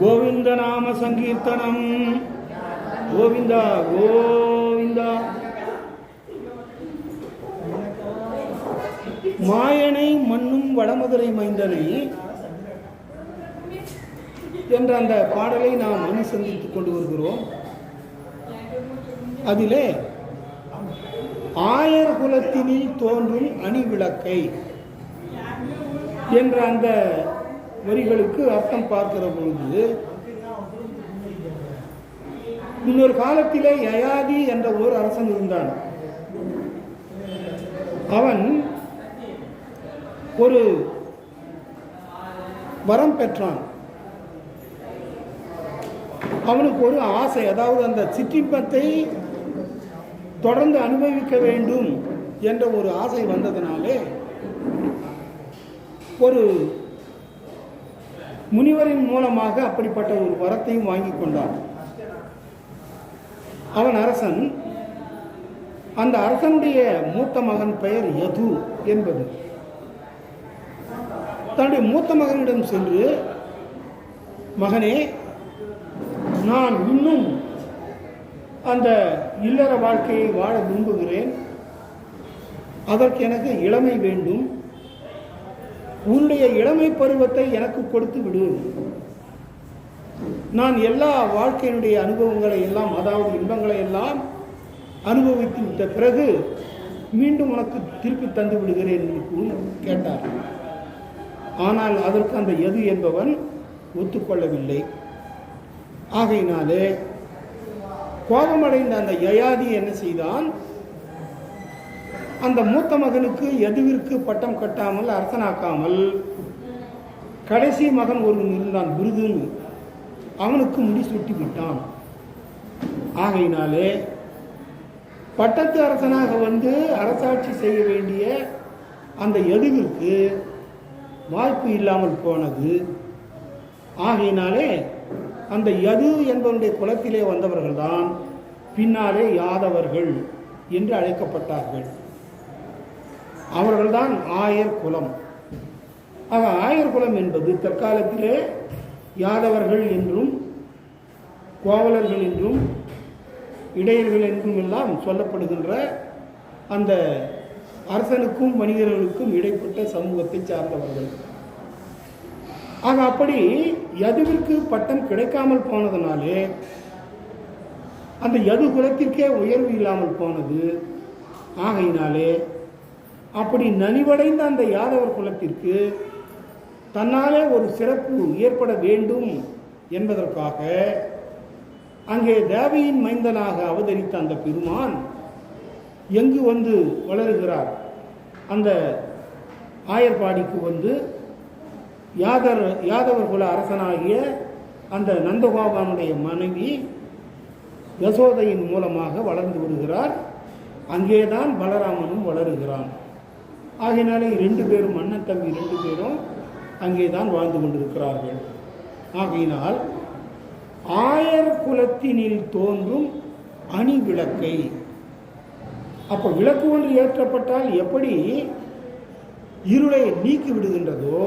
கோவிந்த நாம சங்கீர்த்தனம். கோவிந்தா கோவிந்தா. மாயனை மண்ணும் வடமதுரை மைந்தனை என்ற அந்த பாடலை நாம் அனுசந்தித்துக் கொண்டு வருகிறோம். அதிலே ஆயர் குலத்தினில் தோன்றும் அணிவிளக்கை என்ற அந்த வரிகளுக்கு அர்த்தம் பார்க்கிற பொழுது இன்னொரு காலத்திலே யயாதி என்ற ஒரு அரசன் இருந்தான். அவன் ஒரு வரம் பெற்றான். அவனுக்கு ஒரு ஆசை அதாவது அந்த சிற்றின்பத்தை தொடர்ந்து அனுபவிக்க வேண்டும் என்ற ஒரு ஆசை வந்ததினாலே ஒரு முனிவரின் மூலமாக அப்படிப்பட்ட ஒரு வரத்தையும் வாங்கி கொண்டான். அவன் அரசன் அந்த அரசனுடைய மூத்த மகன் பெயர் யது என்பது. தன்னுடைய மூத்த மகனிடம் சென்று மகனே நான் இன்னும் அந்த இல்லற வாழ்க்கையை வாழ விரும்புகிறேன். அதற்கு எனக்கு இளமை வேண்டும். உன்னுடைய இளமை பருவத்தை எனக்கு கொடுத்து விடு. நான் எல்லா வாழ்க்கையினுடைய அனுபவங்களை எல்லாம் அதாவது இன்பங்களை எல்லாம் அனுபவித்து விட்ட பிறகு மீண்டும் உனக்கு திருப்பி தந்து விடுகிறேன் என்று கேட்டார். ஆனால் அதற்கு அந்த எது என்பவன் ஒத்துக்கொள்ளவில்லை. ஆகையினாலே கோபமடைந்த அந்த யயாதி என்ன செய்தான்? அந்த மூத்த மகனுக்கு எதுவிற்கு பட்டம் கட்டாமல் அரசனாக்காமல் கடைசி மகன் ஒருவன் இருந்தான் விருதுன்னு அவனுக்கு முடி சுட்டி விட்டான். ஆகையினாலே பட்டத்து அரசனாக வந்து அரசாட்சி செய்ய வேண்டிய அந்த எதுவிற்கு வாய்ப்பு இல்லாமல் போனது. ஆகையினாலே அந்த யது என்பவனுடைய குலத்திலே வந்தவர்கள்தான் பின்னாலே யாதவர்கள் என்று அழைக்கப்பட்டார்கள். அவர்கள்தான் ஆயர் குலம். ஆக ஆயர் குலம் என்பது தற்காலத்திலே யாதவர்கள் என்றும் கோவலர்கள் என்றும் இடையர்கள் என்றும் எல்லாம் சொல்லப்படுகின்ற அந்த அரசனுக்கும் வணிகர்களுக்கும் இடைப்பட்ட சமூகத்தை சார்ந்தவர்கள். ஆக அப்படி யதுவிற்கு பட்டம் கிடைக்காமல் போனதுனாலே அந்த யது குலத்திற்கே உயர்வு இல்லாமல் போனது. ஆகையினாலே அப்படி நலிவடைந்த அந்த யாதவர் குலத்திற்கு தன்னாலே ஒரு சிறப்பு ஏற்பட வேண்டும் என்பதற்காக அங்கே தேவியின் மைந்தனாக அவதரித்த அந்த பெருமான் எங்கு வந்து வளருகிறார்? அந்த ஆயர்பாடிக்கு வந்து யாதர் யாதவர் குல அரசனாகிய அந்த நந்தகோபானுடைய மனைவி யசோதையின் மூலமாக வளர்ந்து வருகிறார் அங்கேதான் பலராமனும் வளருகிறான். ஆகையினாலே ரெண்டு பேரும் அண்ணன் தம்பி ரெண்டு பேரும் அங்கே தான் வாழ்ந்து கொண்டிருக்கிறார்கள். ஆகையினால் ஆயர் குலத்தினில் தோன்றும் அணி விளக்கை அப்போ விளக்கு ஒன்று ஏற்றப்பட்டால் எப்படி? இருளை நீக்கி விடுகின்றதோ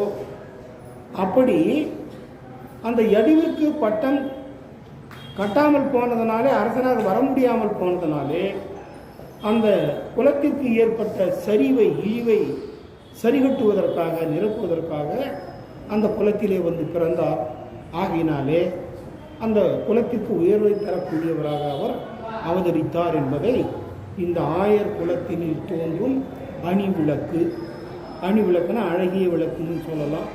அப்படி அந்த யதுவிற்கு பட்டம் கட்டாமல் போனதனாலே அரசனாக வர முடியாமல் போனதனாலே அந்த குலத்திற்கு ஏற்பட்ட சரிவை இழிவை சரிகட்டுவதற்காக நிரப்புவதற்காக அந்த குலத்திலே வந்து பிறந்தார். ஆகையினாலே அந்த குலத்திற்கு உயர்வை தரக்கூடியவராக அவர் அவதரித்தார் என்பதை இந்த ஆயர் குலத்தினில் தோன்றும் அணி விளக்கு அணி விளக்குன்னா அழகிய விளக்குன்னு சொல்லலாம்.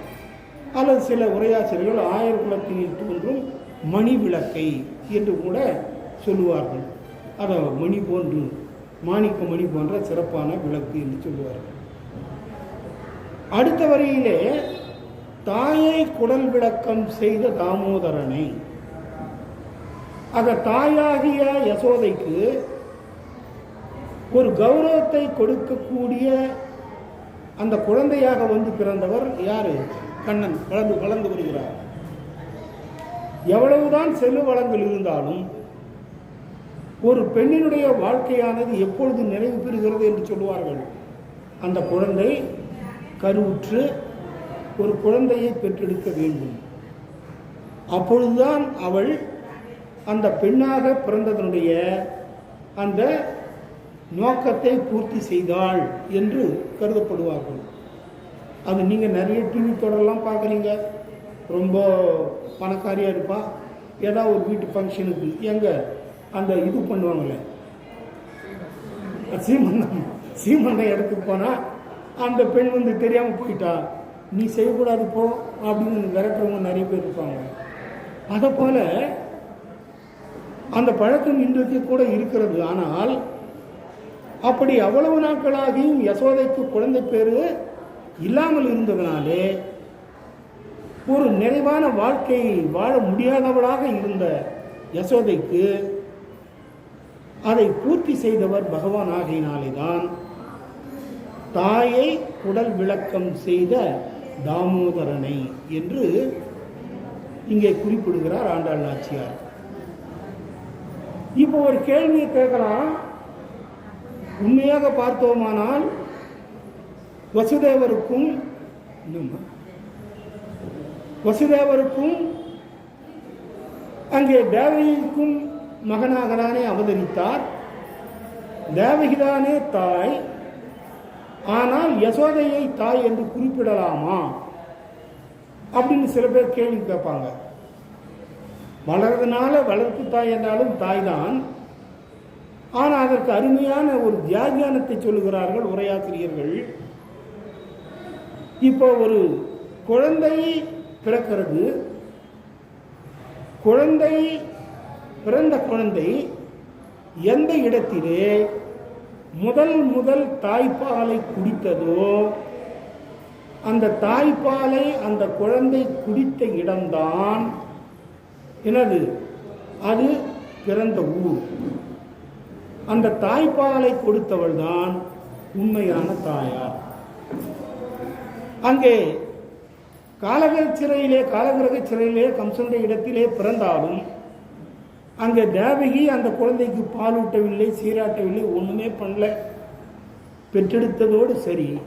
அல்லது சில உரையாசிரியர்கள் ஆயர் குலத்தினில் தோன்றும் மணி விளக்கை என்று கூட சொல்லுவார்கள். அதை மணி போன்று மாணிக்க மணி போன்ற சிறப்பான விளக்கு என்று சொல்லுவார்கள். அடுத்த வரையிலே தாயை குடல் விளக்கம் செய்த தாமோதரனை ஆக தாயாகிய யசோதைக்கு ஒரு கௌரவத்தை கொடுக்கக்கூடிய அந்த குழந்தையாக வந்து பிறந்தவர் யாரு? கண்ணன் வளர்ந்து வளர்ந்து வருகிறார். எவ்வளவுதான் செல்வ வளங்கள் இருந்தாலும் ஒரு பெண்ணினுடைய வாழ்க்கையானது எப்பொழுது நிறைவு பெறுகிறது என்று சொல்லுவார்கள். அந்த குழந்தை கருவுற்று ஒரு குழந்தையை பெற்றெடுக்க வேண்டும். அப்பொழுதுதான் அவள் அந்த பெண்ணாக பிறந்ததனுடைய அந்த நோக்கத்தை பூர்த்தி செய்தாள் என்று கருதப்படுவார்கள். அது நீங்கள் நிறைய டிவி தொடரெல்லாம் பார்க்குறீங்க. ரொம்ப பணக்காரியாக இருப்பா. ஏதாவது ஒரு வீட்டு ஃபங்க்ஷனுக்கு எங்கே? அந்த இது பண்ணுவாங்களே. சீமந்தம். சீமந்தம் இடத்துக்கு போனால் அந்த பெண் வந்து தெரியாமல் போயிட்டா. நீ செய்யக்கூடாது போ அப்படின்னு விரட்டுறவங்க நிறைய பேர் இருப்பாங்க. அதை போல அந்த பழக்கம் இன்றைக்கு கூட இருக்கிறது. ஆனால் அப்படி அவ்வளவு நாட்களாகியும் யசோதைக்கு குழந்தை பேர் இல்லாமல் இருந்ததுனாலே ஒரு நிறைவான வாழ்க்கையை வாழ முடியாதவளாக இருந்த யசோதைக்கு அதை பூர்த்தி செய்தவர் பகவான் ஆகையினாலே தான் தாயை உடல் விளக்கம் செய்த தாமோதரனை என்று இங்கே குறிப்பிடுகிறார் ஆண்டாள் நாச்சியார். இப்போ ஒரு கேள்வியை கேட்கலாம். உண்மையாக பார்த்தோமானால் வசுதேவருக்கும் வசுதேவருக்கும் அங்கே தேவகிக்கும் மகனாகதானே அவதரித்தார். தேவகிதானே தாய். ஆனால் யசோதையை தாய் என்று குறிப்பிடலாமா? அப்படின்னு சில பேர் கேள்வி கேட்பாங்க. வளர்றதுனால வளர்ப்பு தாய் என்றாலும் தாய் தான் ஆனால் அதற்கு அருமையான ஒரு தியாகியானத்தை சொல்லுகிறார்கள் உரையாசிரியர்கள். இப்போ ஒரு குழந்தை பிறக்கிறது. குழந்தை பிறந்த குழந்தை எந்த இடத்திலே முதல் முதல் தாய்ப்பாலை குடித்ததோ அந்த தாய்ப்பாலை அந்த குழந்தை குடித்த இடம்தான் எனது அது பிறந்த ஊர். அந்த தாய்ப்பாலை கொடுத்தவள் தான் உண்மையான தாயார். அங்கே காலகர் சிறையிலே காலகிரக சிறையிலே கம்சனுடைய இடத்திலே பிறந்தாலும் அங்கே தேவகி அந்த குழந்தைக்கு பால் ஊட்டவில்லை சீராட்டவில்லை ஒன்றுமே பண்ணல. பெற்றெடுத்ததோடு சரி.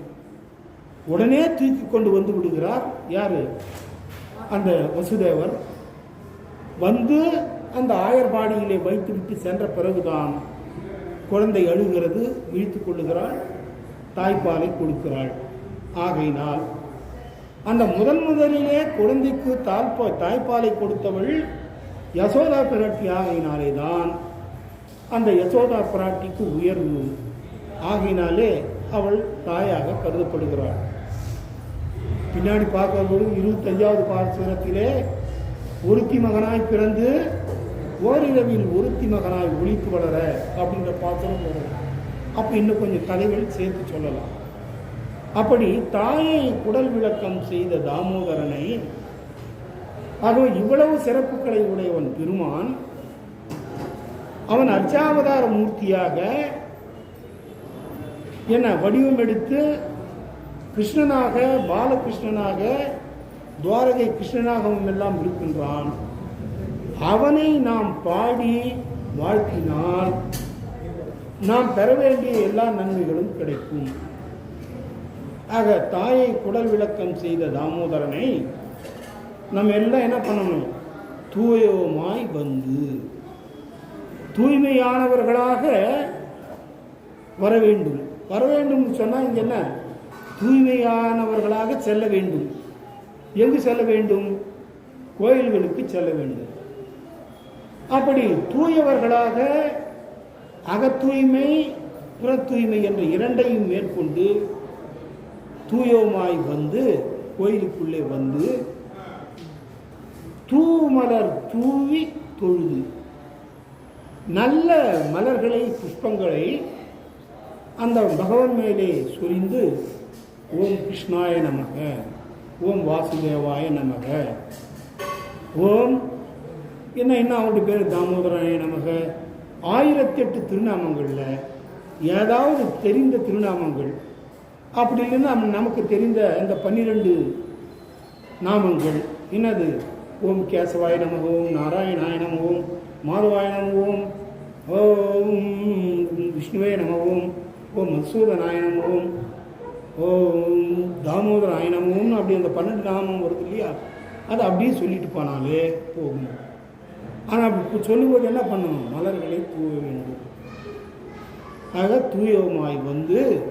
உடனே தூக்கி கொண்டு வந்து விடுகிறார். யார்? அந்த வசுதேவர். வந்து அந்த ஆயர்பாடியிலே வைத்துவிட்டு சென்ற பிறகுதான் குழந்தை அழுகிறது விழித்துக் கொள்ளுகிறாள் தாய்ப்பாலை கொடுக்கிறாள். ஆகையினால் அந்த முதன் முதலிலே குழந்தைக்கு தாய்ப்பா தாய்ப்பாலை கொடுத்தவள் யசோதா பிராட்டி ஆகையினாலே தான் அந்த யசோதா பிராட்டிக்கு உயர்வு. ஆகையினாலே அவள் தாயாக கருதப்படுகிறாள். பின்னாடி பார்க்கும்போது இருபத்தஞ்சாவது பாசனத்திலே ஒருத்தி மகனாய் பிறந்து ஓரிரவில் ஒருத்தி மகனாய் ஒழித்து வளர அப்படின்ற பாத்திரம் வரும். அப்போ இன்னும் கொஞ்சம் கதைகள் சேர்த்து சொல்லலாம். அப்படி தாயை குடல் விளக்கம் செய்த தாமோதரனை ஆகவே இவ்வளவு சிறப்புகளை உடையவன் பெருமான் அவன் அர்ச்சாவதார மூர்த்தியாக என்ன வடிவம் எடுத்து கிருஷ்ணனாக பாலகிருஷ்ணனாக துவாரகை கிருஷ்ணனாகவும் எல்லாம் இருக்கின்றான். அவனை நாம் பாடி வாழ்த்தினால் நாம் பெற வேண்டிய எல்லா நன்மைகளும் கிடைக்கும். ஆக தாயை குடல் விளக்கம் செய்த தாமோதரனை நம்ம எல்லாம் என்ன பண்ணணும்? தூயோமாய் வந்து தூய்மையானவர்களாக வர வேண்டும். வர வேண்டும் சொன்னால் இங்கே என்ன? தூய்மையானவர்களாக செல்ல வேண்டும். எங்கு செல்ல வேண்டும்? கோயில்களுக்கு செல்ல வேண்டும். அப்படி தூயவர்களாக அகத்தூய்மை புற தூய்மை என்ற இரண்டையும் மேற்கொண்டு தூயோமாய் வந்து கோயிலுக்குள்ளே வந்து தூமலர் தூவி தொழுது. நல்ல மலர்களை புஷ்பங்களை அந்த பகவான் மேலே சொரிந்து ஓம் கிருஷ்ணாய நமக ஓம் வாசுதேவாய நமக ஓம் என்ன என்ன அவனுடைய பேர் தாமோதராய நமக. ஆயிரத்தி எட்டு திருநாமங்களில் ஏதாவது தெரிந்த திருநாமங்கள் அப்படி இல்லைன்னா நமக்கு தெரிந்த இந்த பன்னிரெண்டு நாமங்கள். என்னது? ஓம் கேசவாய நம ஓம் நாராயணாய நம ஓம் மாதவாய நம ஓம் ஓம் விஷ்ணுவே நம ஓம் ஓம் மசூதனாய நம ஓம் ஓம் தாமோதராய நம அப்படி அந்த பன்னெண்டு நாமம் வருது இல்லையா? அதை அப்படியே சொல்லிட்டு போனாலே போகும். ஆனால் இப்போ சொல்லும்போது என்ன பண்ணணும்? மலர்களை தூய வேண்டும். ஆக தூயமாய் வந்து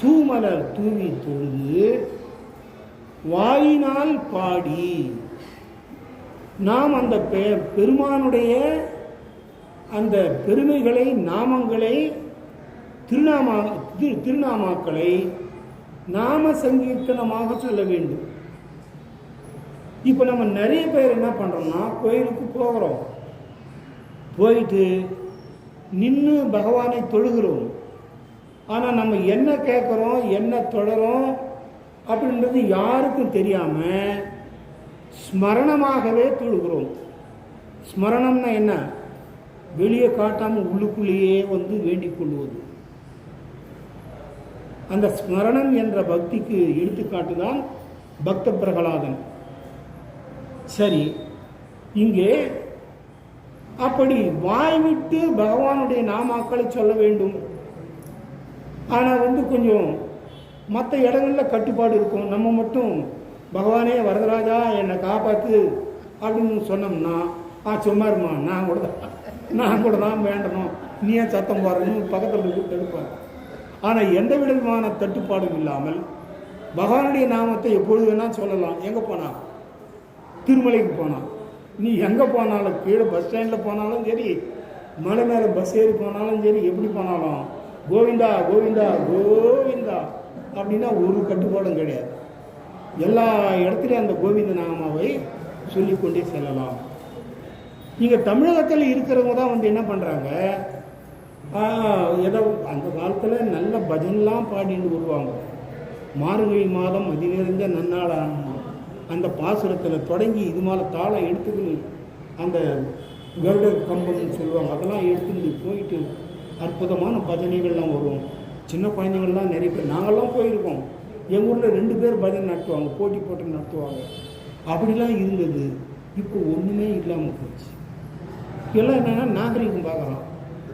தூமலர் தூவி தொழுது வாயினால் பாடி. நாம் அந்த பெ பெருமானுடைய அந்த பெருமைகளை நாமங்களை திருநாமா திரு திருநாமாக்களை நாம சங்கீர்த்தனமாக சொல்ல வேண்டும். இப்போ நம்ம நிறைய பேர் என்ன பண்ணுறோம்னா கோயிலுக்கு போகிறோம். போயிட்டு நின்று பகவானை தொழுகிறோம். ஆனால் நம்ம என்ன கேட்குறோம் என்ன தொடரும் அப்படின்றது யாருக்கும் தெரியாமல் ஸ்மரணமாகவே தொழுகிறோம். ஸ்மரணம்னா என்ன? வெளியே காட்டாமல் உள்ளுக்குள்ளேயே வந்து வேண்டிக் கொள்வது. அந்த ஸ்மரணம் என்ற பக்திக்கு எடுத்துக்காட்டு தான் பக்த பிரகலாதன். சரி இங்கே அப்படி வாய் விட்டு பகவானுடைய நாமாக்களை சொல்ல வேண்டும். ஆனால் வந்து கொஞ்சம் மற்ற இடங்களில் கட்டுப்பாடு இருக்கும். நம்ம மட்டும் பகவானே வரதராஜா என்னை காப்பாற்று அப்படின்னு சொன்னோம்னா ஆ சும்மா இருமா நான் கூட தான் நான் கூட தான் வேண்டணும். நீ ஏன் சத்தம் போடுறணும் பக்கத்தில் இருந்து தடுப்பாங்க ஆனால் எந்த விதமான தட்டுப்பாடும் இல்லாமல் பகவானுடைய நாமத்தை எப்பொழுது வேணால் சொல்லலாம். எங்கே போனா? திருமலைக்கு போனான் நீ எங்கே போனாலும் கீழே பஸ் ஸ்டாண்டில் போனாலும் சரி மலை மேலே பஸ் ஏறி போனாலும் சரி எப்படி போனாலும் கோவிந்தா கோவிந்தா கோவிந்தா அப்படின்னா ஒரு கட்டுப்பாடும் கிடையாது. எல்லா இடத்துலையும் அந்த கோவிந்த நாமாவை சொல்லிக்கொண்டே செல்லலாம். இங்கே தமிழகத்தில் இருக்கிறவங்க தான் வந்து என்ன பண்ணுறாங்க ஏதோ அந்த காலத்தில் நல்ல பஜன்லாம் பாடிட்டு வருவாங்க. மார்கழி மாதம் அதி நிறைந்த நன்னாளான அந்த பாசுரத்தில் தொடங்கி இது மேலே தாளம் எடுத்துக்கின்னு அந்த கருட கம்பம்னு சொல்லுவாங்க. அதெல்லாம் எடுத்துட்டு போயிட்டு அற்புதமான பஜனைகள்லாம் வரும். சின்ன குழந்தைங்கள்லாம் நிறைய பேர் நாங்கள்லாம் போயிருக்கோம். எங்கள் ஊரில் ரெண்டு பேர் பஜனை நடத்துவாங்க போட்டி போட்டு நடத்துவாங்க. அப்படிலாம் இருந்தது. இப்போ ஒன்றுமே இல்லாமல் போச்சு. எல்லாம் என்னென்னா நாகரிகம் பார்க்குறோம்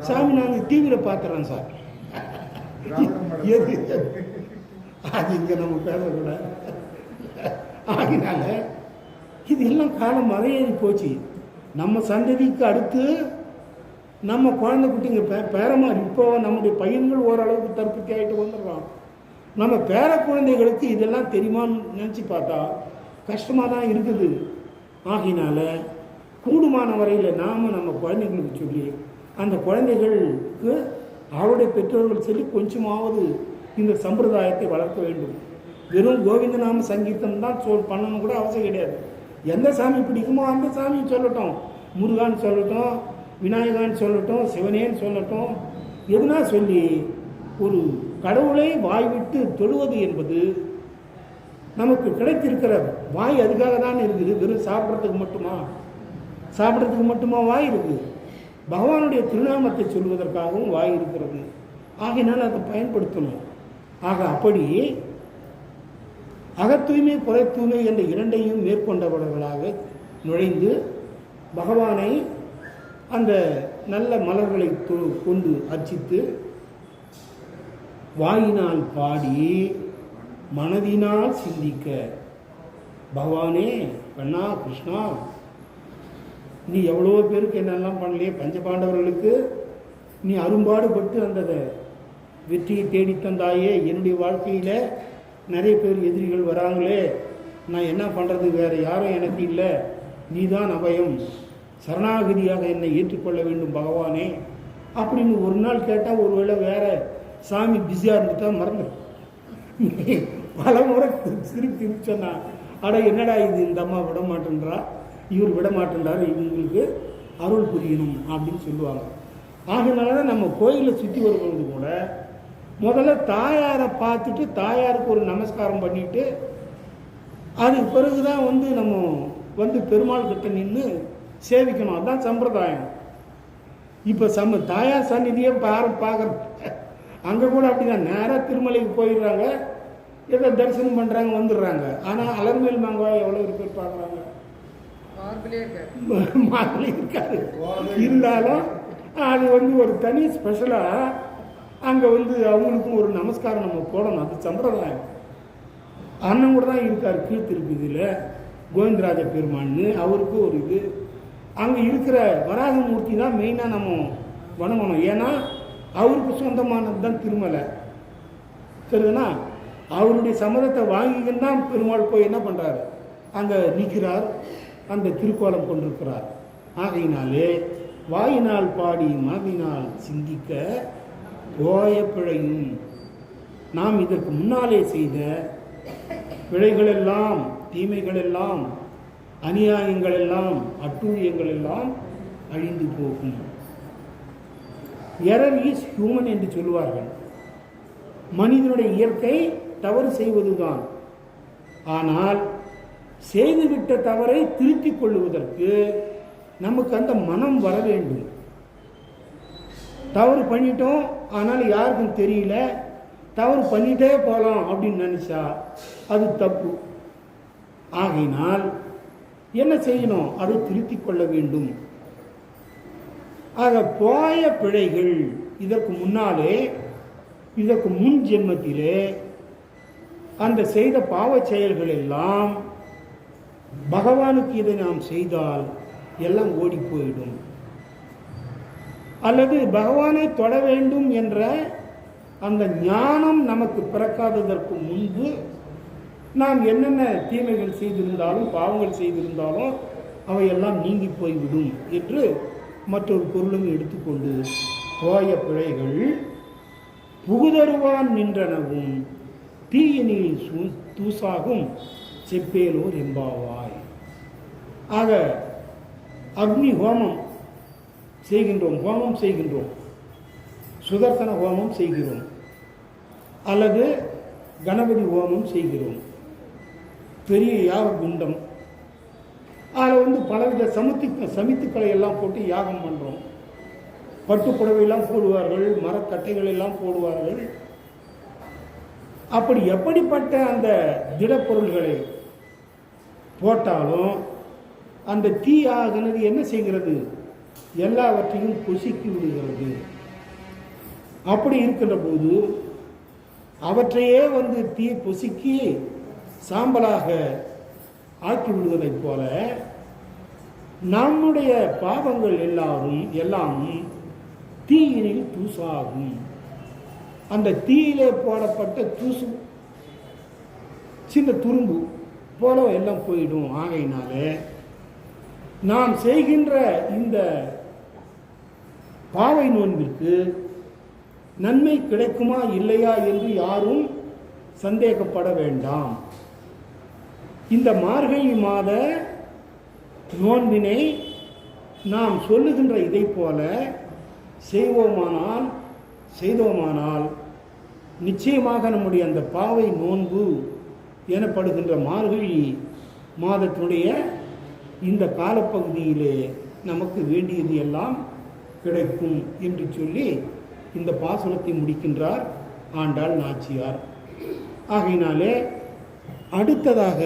சாமி நாங்கள் டிவியில் பார்க்குறோம் சார். எது? அது இங்கே நம்ம பேசக்கூடாது. ஆகினால இது எல்லாம் காலம் மறையேறி போச்சு. நம்ம சந்ததிக்கு அடுத்து நம்ம குழந்தை குட்டிங்க பே பேரமா இப்போ நம்முடைய பையன்கள் ஓரளவுக்கு தற்பத்தி ஆகிட்டு வந்துடுறோம் நம்ம பேர குழந்தைகளுக்கு இதெல்லாம் தெரியுமான்னு நினச்சி பார்த்தா கஷ்டமாக தான் இருக்குது. ஆகினால கூடுமான வரையில் நாம் நம்ம குழந்தைங்களுக்கு சொல்லி அந்த குழந்தைகளுக்கு அவருடைய பெற்றோர்கள் சொல்லி கொஞ்சமாவது இந்த சம்பிரதாயத்தை வளர்க்க வேண்டும். வெறும் கோவிந்தநாம சங்கீர்த்தம் சங்கீதம் தான் சொல் பண்ணணும் கூட அவசியம் கிடையாது. எந்த சாமி பிடிக்குமோ அந்த சாமி சொல்லட்டும். முருகான்னு சொல்லட்டும் விநாயகான்னு சொல்லட்டும் சிவனேன்னு சொல்லட்டும் எதுனா சொல்லி ஒரு கடவுளை வாய் விட்டு தொழுவது என்பது நமக்கு கிடைத்திருக்கிற வாய் அதுக்காக தான் இருக்குது. வெறும் சாப்பிட்றதுக்கு மட்டுமா? சாப்பிட்றதுக்கு மட்டுமா வாய் இருக்குது? பகவானுடைய திருநாமத்தை சொல்வதற்காகவும் வாய் இருக்கிறது. ஆகையினால் அதை பயன்படுத்தணும். ஆக அப்படி அகத்தூய்மை புறை தூய்மை என்ற இரண்டையும் மேற்கொண்டவர்களாக நுழைந்து பகவானை அந்த நல்ல மலர்களை கொண்டு அர்ச்சித்து வாயினால் பாடி மனதினால் சிந்திக்க பகவானே கண்ணா கிருஷ்ணா நீ எவ்வளோ பேருக்கு என்னெல்லாம் பண்ணலையே பஞ்சபாண்டவர்களுக்கு நீ அரும்பாடுபட்டு அந்த வெற்றியை தேடி தந்தாயே என்னுடைய வாழ்க்கையில் நிறைய பேர் எதிரிகள் வராங்களே நான் என்ன பண்ணுறது வேறு யாரும் எனக்கு இல்லை நீதான் அபயம். சரணாகதியாக என்னை ஏற்றுக்கொள்ள வேண்டும் பகவானே அப்படின்னு ஒரு நாள் கேட்டால் ஒருவேளை வேற சாமி பிஸியாக இருந்துட்டா மறந்து. பல முறை திருப்பி திருப்பி சொன்னா அட என்னடா இது? இந்த அம்மா விட மாட்டேன்றா இவர் விட மாட்டேன்றாரு இவங்களுக்கு அருள் புரியணும் அப்படின்னு சொல்லுவாங்க. ஆகினால தான் நம்ம கோயிலை சுற்றி வரும்பொழுது கூட முதல்ல தாயாரை பார்த்துட்டு தாயாருக்கு ஒரு நமஸ்காரம் பண்ணிட்டு அதுக்கு பிறகு தான் வந்து நம்ம வந்து பெருமாள் கிட்ட நின்று சேவிக்கணும். அதுதான் சம்பிரதாயம். இப்போ சம தாயார் சந்நிதியை யாரும் பார்க்குறது அங்கே கூட அப்படிதான். நேராக திருமலைக்கு போயிடுறாங்க. ஏதோ தரிசனம் பண்ணுறாங்க வந்துடுறாங்க. ஆனால் அலர்மேல் மாங்காய் எவ்வளோ பேர் பார்க்குறாங்க? மார்பிளே இருக்காது இருந்தாலும் அது வந்து ஒரு தனி ஸ்பெஷலாக அங்கே வந்து அவங்களுக்கும் ஒரு நமஸ்காரம் நம்ம போடணும். அது சம்பிரதாயம். அண்ணன் கூட தான் இருக்கார் கீழ்த்திருப்பதில் கோவிந்தராஜ பெருமான்னு அவருக்கு ஒரு இது. அங்கே இருக்கிற வராகமூர்த்தி தான் மெயினாக நம்ம வணங்கணும். ஏன்னா அவருக்கு சொந்தமானது தான் திருமலை. சரிதானா அவருடைய சம்மதத்தை வாங்கிக்கின்னு தான் பெருமாள் போய் என்ன பண்ணுறாரு அங்கே நிற்கிறார் அந்த திருக்கோலம் கொண்டிருக்கிறார். ஆகையினாலே வாயினால் பாடி மனதினால் சிந்திக்க போய பிழையும். நாம் இதற்கு முன்னாலே செய்த பிழைகளெல்லாம் தீமைகளெல்லாம் அநியாயங்களெல்லாம் அட்டூழியங்கள் எல்லாம் அழிந்து போகும். எரர் இஸ் ஹியூமன் என்று சொல்லுவார்கள். மனிதனுடைய இயற்கை தவறு செய்வதுதான். ஆனால் செய்துவிட்ட தவறை திருத்திக் கொள்ளுவதற்கு நமக்கு அந்த மனம் வர வேண்டும். தவறு பண்ணிட்டோம் ஆனால் யாருக்கும் தெரியல. தவறு பண்ணிட்டே போகலாம் அப்படின்னு நினைச்சா அது தப்பு. ஆகையினால் என்ன செய்யணும்? அதை திருத்திக் கொள்ள வேண்டும். ஆக போய பிழைகள் இதற்கு முன்னாலே இதற்கு முன் ஜென்மத்திலே அந்த செய்த பாவ செயல்கள் எல்லாம் பகவானுக்கு இதை நாம் செய்தால் எல்லாம் ஓடி போயிடும். அல்லது பகவானை தொட வேண்டும் என்ற அந்த ஞானம் நமக்கு பிறக்காததற்கு முன்பு நாம் என்னென்ன தீமைகள் செய்திருந்தாலும் பாவங்கள் செய்திருந்தாலும் அவையெல்லாம் நீங்கி போய்விடும் என்று மற்றொரு பொருளும் எடுத்துக்கொண்டு போய பிழைகள் புகுதருவான் நின்றனவும் தீயினில் தூசாகும் செப்பேலோர் எம்பாவாய் ஆக அக்னி ஹோமம் செய்கின்றோம் ஹோமம் செய்கின்றோம் சுதர்சன ஹோமம் செய்கிறோம் அல்லது கணபதி ஹோமம் செய்கிறோம். பெரிய யாக குண்டம்? அதில் வந்து பலவித சமுத்தி சமித்துக்களை எல்லாம் போட்டு யாகம் பண்ணுறோம் பட்டுப்புடவையெல்லாம் போடுவார்கள் மரக்கட்டைகள் எல்லாம் போடுவார்கள். அப்படி எப்படிப்பட்ட அந்த திடப்பொருள்களை போட்டாலும் அந்த தீ ஆகினது என்ன செய்கிறது? எல்லாவற்றையும் பொசுக்கி விடுகிறது. அப்படி இருக்கின்ற போது அவற்றையே வந்து தீ பொசுக்கி சாம்பலாக ஆக்கி விடுவதைப் போல நம்முடைய பாவங்கள் எல்லாரும் எல்லாம் தீயினில் தூசாகும். அந்த தீயிலே போடப்பட்ட தூசு சின்ன துரும்பு போல எல்லாம் போயிடும். ஆகையினாலே நாம் செய்கின்ற இந்த பாவை நோன்பிற்கு நன்மை கிடைக்குமா இல்லையா என்று யாரும் சந்தேகப்பட வேண்டாம். இந்த மார்கழி மாத நோன்பினை நாம் சொல்லுகின்ற இதை போல செய்வோமானால் செய்தோமானால் நிச்சயமாக நம்முடைய அந்த பாவை நோன்பு எனப்படுகின்ற மார்கழி மாதத்துடைய இந்த காலப்பகுதியிலே நமக்கு வேண்டியது எல்லாம் கிடைக்கும் என்று சொல்லி இந்த பாசனத்தை முடிக்கின்றார் ஆண்டாள் நாச்சியார். ஆகையினாலே அடுத்ததாக